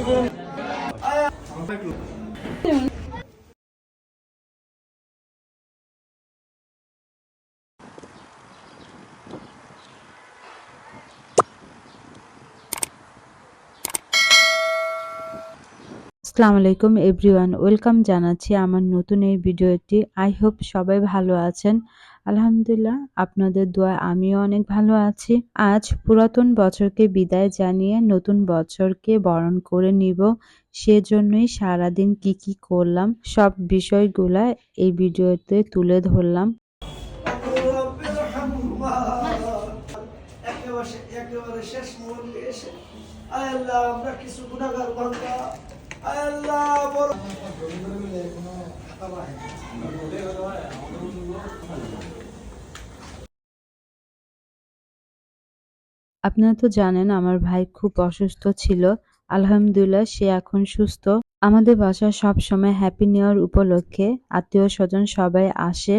지금. 아야 장발 আসসালামু আলাইকুম everyone, welcome জানাচ্ছি আমার নতুন এই ভিডিওটি। আই হোপ সবাই ভালো আছেন। আলহামদুলিল্লাহ, আপনাদের দোয়া আমিও অনেক ভালো আছি। আজ পুরাতন বছরকে বিদায় জানিয়ে নতুন বছরকে বরণ করে নিব। সেজন্যই সারাদিন কি কি করলাম, সব বিষয়গুলা এই ভিডিওতে তুলে ধরলাম। আল্লাহ আমরা কিছু গুণাগার আপনারা তো জানেন আমার ভাই খুব অসুস্থ ছিল। আলহামদুলিল্লাহ, সে এখন সুস্থ। আমাদের বাসা সব সময় হ্যাপি নিউ ইয়ার উপলক্ষে আত্মীয় স্বজন সবাই আসে।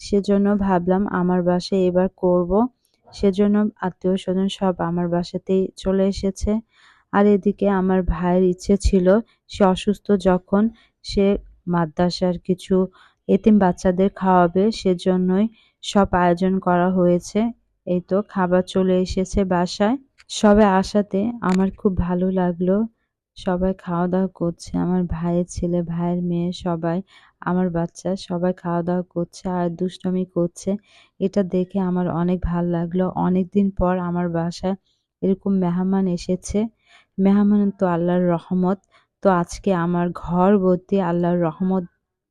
সেজন্য ভাবলাম আমার বাসায় এবার করব। সেজন্য আত্মীয় স্বজন সব আমার বাসাতেই চলে এসেছে। আর এদিকে আমার ভাইয়ের ইচ্ছে ছিল, সে অসুস্থ যখন সে মাদ্রাসার কিছু এতিম বাচ্চাদের খাওয়াবে, সেজন্যই সব আয়োজন করা হয়েছে। এই তো খাবার চলে এসেছে বাসায়। সবাই আসাতে আমার খুব ভালো লাগল। সবাই খাওয়া দাওয়া করছে, আমার ভাইয়ের ছেলে, ভাইয়ের মেয়ে সবাই, আমার বাচ্চা সবাই খাওয়া দাওয়া করছে আর দুষ্টমি করছে। এটা দেখে আমার অনেক ভালো লাগল। অনেক দিন পর আমার বাসায় এরকম মেহমান এসেছে। মেহমান তো আল্লাহর রহমত। তো আজকে আমার ঘর ভর্তি আল্লাহর রহমত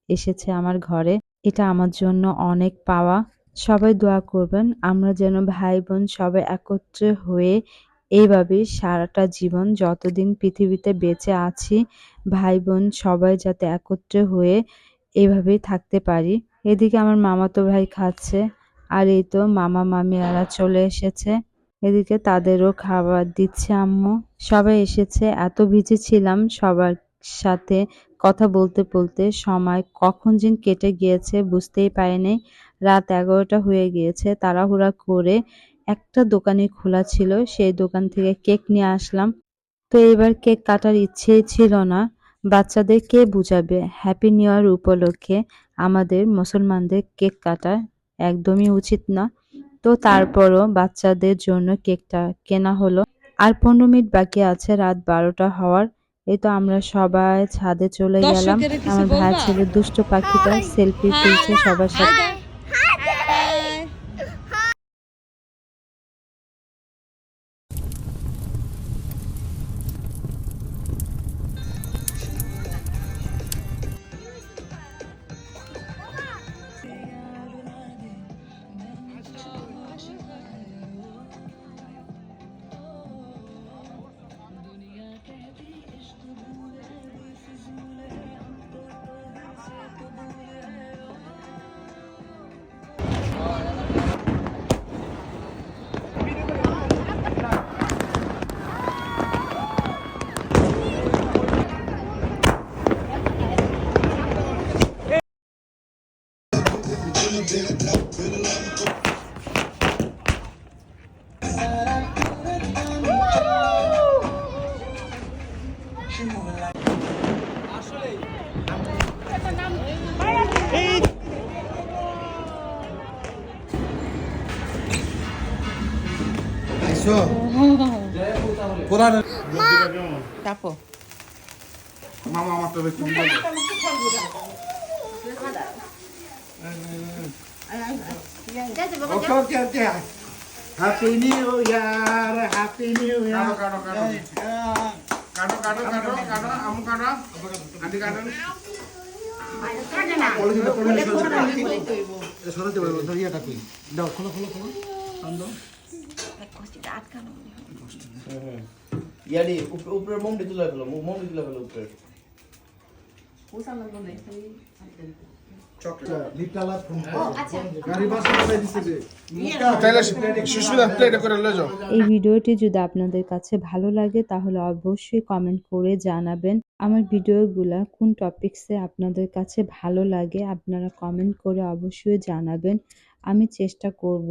এসেছে আমার ঘরে। এটা আমার জন্য অনেক পাওয়া। সবাই দোয়া করবেন। আমরা যেন ভাই বোন সবাই একত্রে হয়ে এইভাবে সারাটা জীবন যতদিন পৃথিবীতে বেঁচে আছি ভাই বোন সবাই যাতে একত্রে হয়ে এইভাবেই থাকতে পারি। এদিকে আমার মামাতো ভাই খাচ্ছে। আর এই তো মামা মামিয়ারা চলে এসেছে। এদিকে তাদেরও খাবার দিচ্ছে আম্মু। সবাই এসেছে। এত ভিজে ছিলাম সবার সাথে কথা বলতে বলতে। সময় কখন যে কেটে গিয়েছে বুঝতেই পারিনি। রাত এগারোটা হয়ে গিয়েছে। তাড়াহুড়া করে একটা দোকানে খোলা ছিল। সেই দোকান থেকে কেক নিয়ে আসলাম। তো এবার কেক কাটার ইচ্ছেই ছিল না। বাচ্চাদের কে বুঝাবে? হ্যাপি নিউ ইয়ার উপলক্ষে আমাদের মুসলমানদের কেক কাটা একদমই উচিত না। তো তারপরও বাচ্চাদের জন্য কেকটা কেনা হলো। আর পনেরো মিনিট বাকি আছে রাত বারোটা হওয়ার। এই তো আমরা সবাই ছাদে চলে গেলাম। আমার ভাই ছেলে দুষ্ট পাখিটা সেলফি তুলছে সবার সাথে। তাপো মামা আমার তো okay okay okay happy new year happy new year কাটো কাটো কাটো কাটো কাটো কাটো আমু কাটো আন্টি কাটো সরাতে পারব ইয়েটা কই দাও খোলো খোলো খোলো আন্দো ইয়ারি উপ- উপরের মোমটি তুলে ফেলো মোমটি তুলে ফেলো উপরের এই ভিডিওটি যদি আপনাদের কাছে ভালো লাগে তাহলে অবশ্যই কমেন্ট করে জানাবেন। আমার ভিডিওগুলা কোন টপিকসে আপনাদের কাছে ভালো লাগে আপনারা কমেন্ট করে অবশ্যই জানাবেন। আমি চেষ্টা করব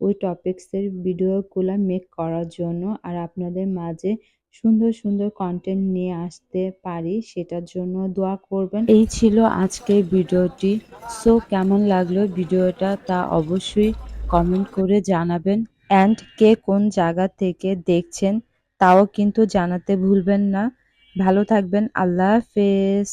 ওই টপিকসের ভিডিওগুলা মেক করার জন্য। আর আপনাদের মাঝে সুন্দর সুন্দর কন্টেন্ট নিয়ে আসতে পারি, সেটার জন্য দোয়া করবেন। এই ছিল আজকের ভিডিওটি। সো কেমন লাগল ভিডিওটা তা অবশ্যই কমেন্ট করে জানাবেন। অ্যান্ড কে কোন জায়গা থেকে দেখছেন, তাও কিন্তু জানাতে ভুলবেন না। ভালো থাকবেন। আল্লাহ হাফেজ।